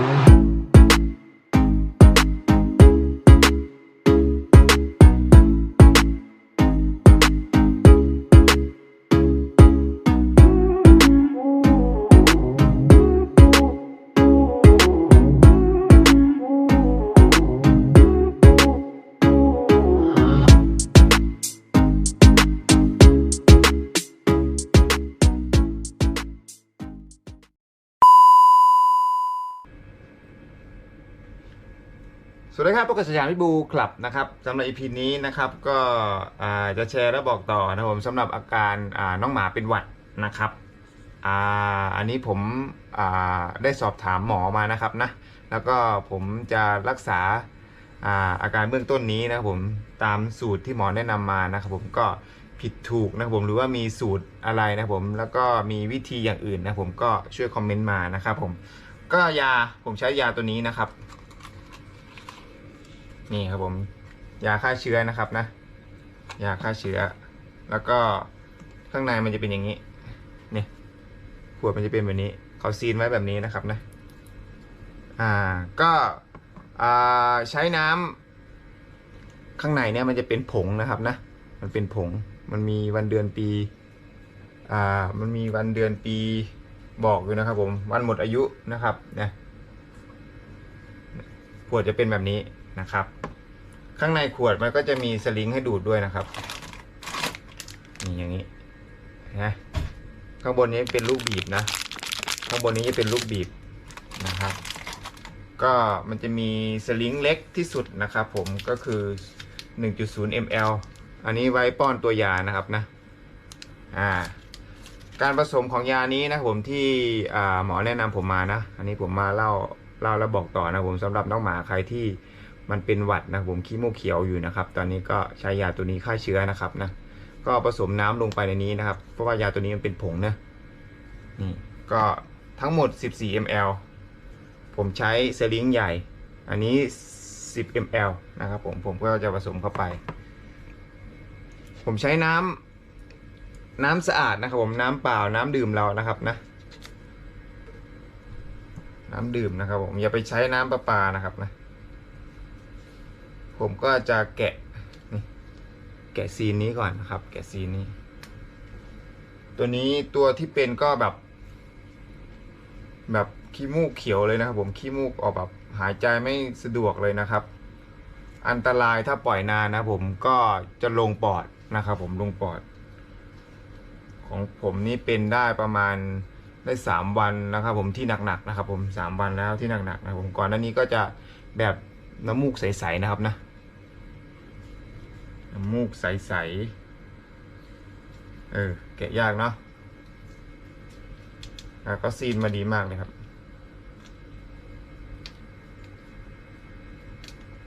ส วัสดีครับพบกับสยามพิบูคลับนะครับสำหรับ EP นี้นะครับก็จะแชร์และบอกต่อนะครับผมสำหรับอาการน้องหมาเป็นหวัดนะครับอ,อันนี้ผมได้สอบถามหมอมานะครับนะแล้วก็ผมจะรักษาอาอาการเบื้องต้นนี้นะครับผมตามสูตรที่หมอแนะนำมานะครับผมก็ผิดถูกนะครับผมหรือว่ามีสูตรอะไรนะครับผมแล้วก็มีวิธีอย่างอื่นนะครับผมก็ช่วยคอมเมนต์มานะครับผมก็ยาผมใช้ยาตัวนี้นะครับ นี่ครับผมยาฆ่าเชื้อนะครับนะยาฆ่าเชื้อ แล้วก็ข้างในมันจะเป็นอย่างนี้นี่ขวดมันจะเป็นแบบนี้เขาซีนไว้แบบนี้นะครับนะอ่าก็อ่าใช้น้ำข้างในเนี่ยมันจะเป็นผงนะครับนะมันเป็นผงมันมีวันเดือนปีอ่ามันมีวันเดือนปีบอกอยู่นะครับผมวันหมดอายุนะครับนี่ยขวดจะเป็นแบบนี้ นะครับ ข้างในขวดมันก็จะมีสลิงให้ดูดด้วยนะครับนี่อย่างนี้นะข้างบนนี้เป็นลูกบีบนะ ข้างบนนี้จะเป็นลูกบีบนะครับ ก็มันจะมีสลิงเล็กที่สุดนะครับ ผมก็คือ 1.0 ml อันนี้ไว้ป้อนตัวยานะครับนะอ่าการผสมของยานี้นะผมที่หมอแนะนำผมมานะ อันนี้ผมมาเล่าเล่าแล้วบอกต่อนะผมสำหรับน้องหมาใครที่ มันเป็นหวัดนะผมขี้มูกเขียวอยู่นะครับ ตอนนี้ก็ใช้ยาตัวนี้ฆ่าเชื้อนะครับนะก็ผสมน้ำลงไปในนี้นะครับ เพราะว่ายาตัวนี้มันเป็นผงนะนี่ก็ทั้งหมด 14 ml ผมใช้สลิงใหญ่ อันนี้ 10 ml นะครับผมผมก็จะผสมเข้าไป ผมใช้น้ำน้ำสะอาดนะครับผมน้ำเปล่าน้ำดื่มเรานะครับนะ น้ำดื่มนะครับผมอย่าไปใช้น้ำประปานะครับนะ ผมก็จะแกะนี่แกะซีนนี้ก่อนนะครับ แกะซีนนี้ ตัวนี้ตัวที่เป็นก็แบบ แบบขี้มูกเขียวเลยนะครับ ผมขี้มูกออกแบบหายใจไม่สะดวกเลยนะครับ อันตรายถ้าปล่อยนานนะผมก็จะลงปอดนะครับ ผมลงปอด ของผมนี่เป็นได้ประมาณได้สามวันนะครับ ผมที่หนักๆนะครับ ผมสามวันแล้วที่หนักๆนะผมก่อนหน้านี้ก็จะแบบน้ำมูกใสๆนะครับนะ น้ำมูกใส ๆ เออ แกะยากเนาะแล้วก็ซีนมาดีมากเลยครับ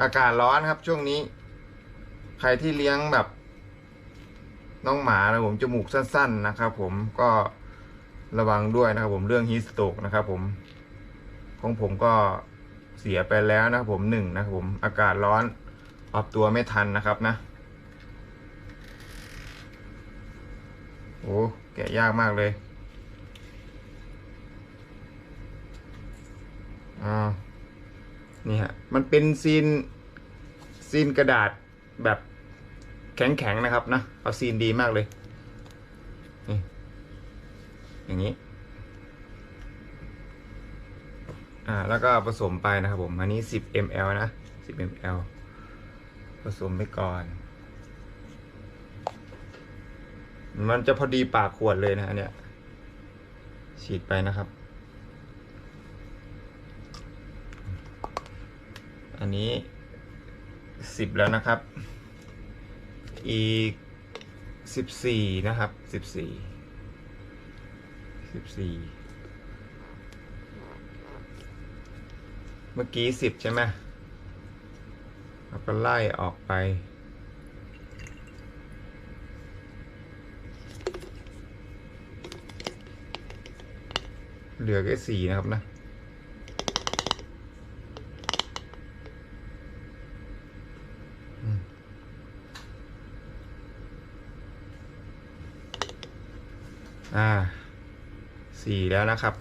อากาศร้อนครับช่วงนี้ ใครที่เลี้ยงแบบ น้องหมานะผมจมูกสั้น ๆ นะครับผมก็ระวังด้วยนะครับผมเรื่องฮิสโตกนะครับผมของผมก็เสียไปแล้วนะครับผมหนึ่งนะครับผมอากาศร้อนปรับตัวไม่ทันนะครับนะ โอ้แกะยากมากเลยอ่านี่ฮะ มันเป็นซีนซีนกระดาษแบบแข็งๆนะครับนะ เอาซีนดีมากเลย นี่ อย่างนี้ อ่า แล้วก็ผสมไปนะครับผม อันนี้ 10 ml นะ 10 ml ผสมไปก่อน มันจะพอดีปากขวดเลยนะอันเนี่ยฉีดไปนะครับ อันนี้10แล้วนะครับ อีกสิบสี่นะครับสิบสี่สิบสี่เมื่อกี้สิบใช่ไหมเราก็ไล่ออกไป เหลือแค่สี่นะครับนะอ่าสี่แล้วนะครับ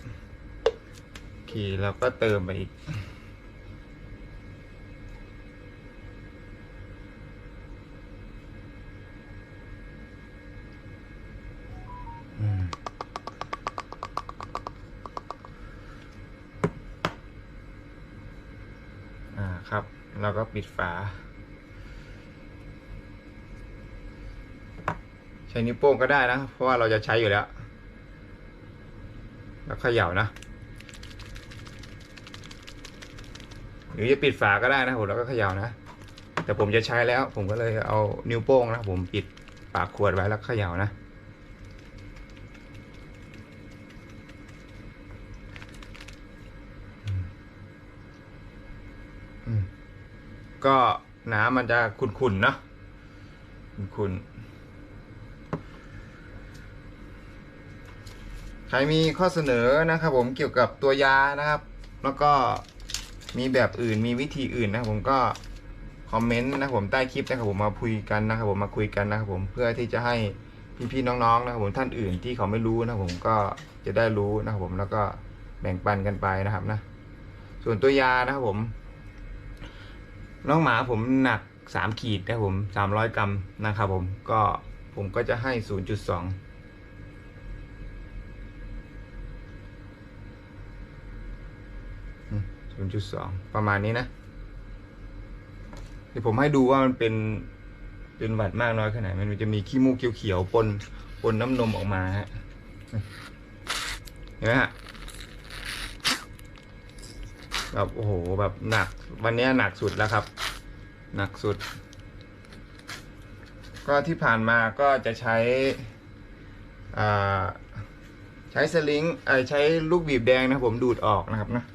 โอเคเคเราก็เติมไปอีก อ่าครับเราก็ปิดฝา ใช้นิ้วโป้งก็ได้นะ เพราะว่าเราจะใช้อยู่แล้ว แล้วเขย่านะ หรือจะปิดฝาก็ได้นะผมแล้วก็เขย่านะ แต่ผมจะใช้แล้ว ผมก็เลยเอานิ้วโป้งนะผมปิดปากขวดไว้แล้วเขย่านะ ก็น้ำมันจะขุ่นๆเนาะขุ่นๆใครมีข้อเสนอนะครับ ผมเกี่ยวกับตัวยานะครับ แล้วก็มีแบบอื่นมีวิธีอื่นนะครับผมก็คอมเมนต์นะครับผมใต้คลิปนะครับผมมาคุยกันนะครับผมมาคุยกันนะครับผมเพื่อที่จะให้พี่ๆน้องๆนะครับผมท่านอื่นที่เขาไม่รู้นะครับผมก็จะได้รู้นะครับผมแล้วก็แบ่งปันกันไปนะครับนะ ส่วนตัวยานะครับผม น้องหมาผมหนักสามขีดนะผมสามร้อยกรัมนะครับผมก็ผมก็จะให้ศูนย์จุดสองศูนย์จุดสองประมาณนี้นะเดี๋ยวผมให้ดูว่ามันเป็นเป็นหวัดมากน้อยแค่ไหนมันจะมีขี้มูกเขียวๆปนปนน้ำนมออกมาฮะเห็นไหมฮะ แบบโอ้โหแบบหนัก วันนี้หนักสุดแล้วครับ หนักสุด ก็ที่ผ่านมาก็จะใช้ใช้สลิงเออใช้ลูกบีบแดงนะผมดูดออกนะครับนะ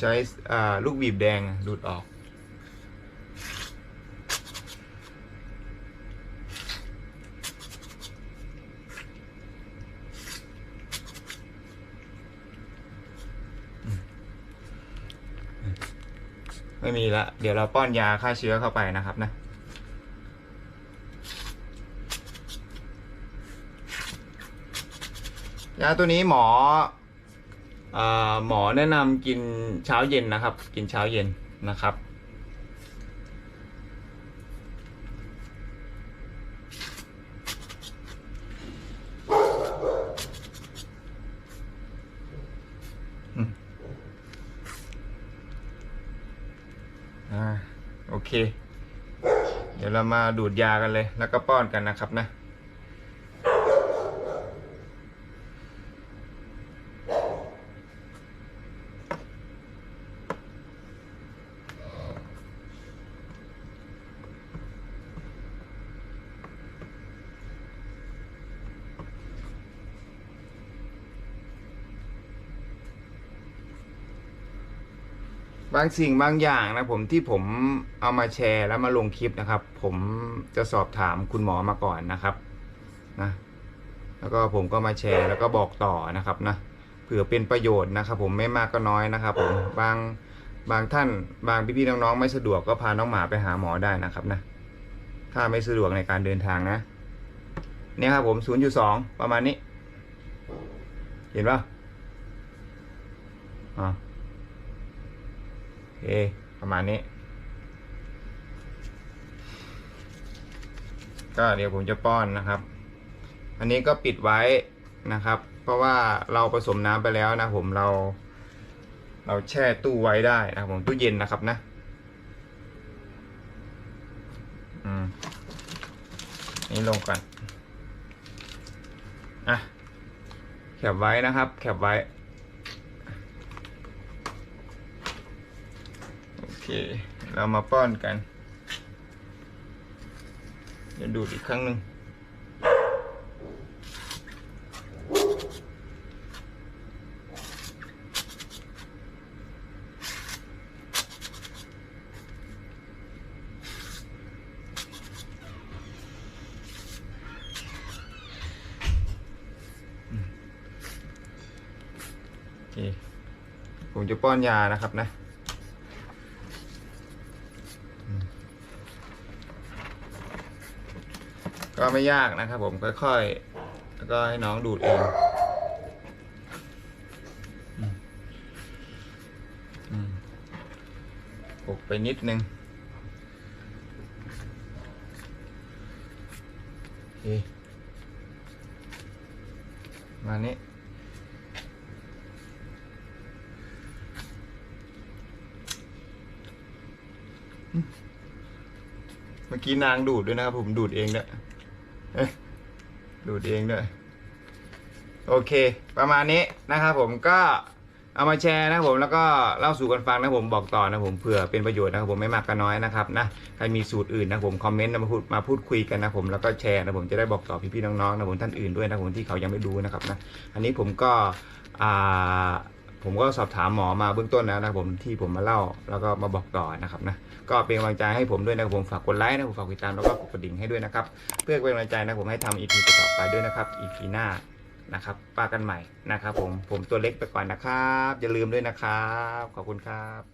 ใช้ลูกบีบแดงดูดออก ไม่มีละ เดี๋ยวเราป้อนยาฆ่าเชื้อเข้าไปนะครับนะ ยาตัวนี้หมออหมอแนะนำกินเช้าเย็นนะครับ กินเช้าเย็นนะครับ มาดูดยากันเลย แล้วก็ป้อนกันนะครับนะ บางสิ่งบางอย่างนะผมที่ผมเอามาแชร์แล้วมาลงคลิปนะครับ ผมจะสอบถามคุณหมอมาก่อนนะครับนะแล้วก็ผมก็มาแชร์แล้วก็บอกต่อนะครับนะเผื่อเป็นประโยชน์นะครับ ผมไม่มากก็น้อยนะครับ ผมบางบางท่านบางพี่ๆน้องๆไม่สะดวกก็พาน้องหมาไปหาหมอได้นะครับนะถ้าไม่สะดวกในการเดินทางนะ เนี่ยครับผม0.2ประมาณนี้ เห็นปะอ่าโอ เคประมาณนี้ ก็เดี๋ยวผมจะป้อนนะครับ อันนี้ก็ปิดไว้นะครับ เพราะว่าเราผสมน้ำไปแล้วนะผมเรา เราแช่ตู้ไว้ได้นะครับผมตู้เย็นนะครับนะอืมนี่ลงก่อนอะแคบไว้นะครับ แคบไว้ เค เรามาป้อนกันเดี๋ยวดูดอีกครั้งหนึ่งผมจะป้อนยานะครับนะ ก็ไม่ยากนะครับผมค่อยๆ แล้วก็ให้น้องดูดเองอืมอืมปกไปนิดนึงโอเคมานี้เมื่อกี้นางดูดด้วยนะครับผมดูดเองด้วย ดูดเองด้วยโอเค ประมาณนี้นะครับผมก็เอามาแชร์นะผมแล้วก็เล่าสู่กันฟังนะผมบอกต่อนะผมเผื่อเป็นประโยชน์นะครับผมไม่มากก็น้อยนะครับนะใครมีสูตรอื่นนะผมคอมเมนต์มาพูดมาพูดคุยกันนะผมแล้วก็แชร์นะผมจะได้บอกต่อพี่ๆน้องๆนะผมท่านอื่นด้วยนะผมที่เขายังไม่ดูนะครับนะอันนี้ผมก็อ่า ผมก็สอบถามหมอมาเบื้องต้นแล้วนะผมที่ผมมาเล่าแล้วก็มาบอกต่อนะครับนะก็เป็นกำลังใจให้ผมด้วยนะครับผมฝากกดไลค์นะผมฝากติดตามแล้วก็กดกระดิ่งให้ด้วยนะครับ เพื่อเป็นกำลังใจนะผมให้ทำอีพีต่อไปด้วยนะครับอีพีหน้านะครับป้ากันใหม่นะครับผมผมตัวเล็กไปก่อนนะครับ อย่าลืมด้วยนะครับ ขอบคุณครับ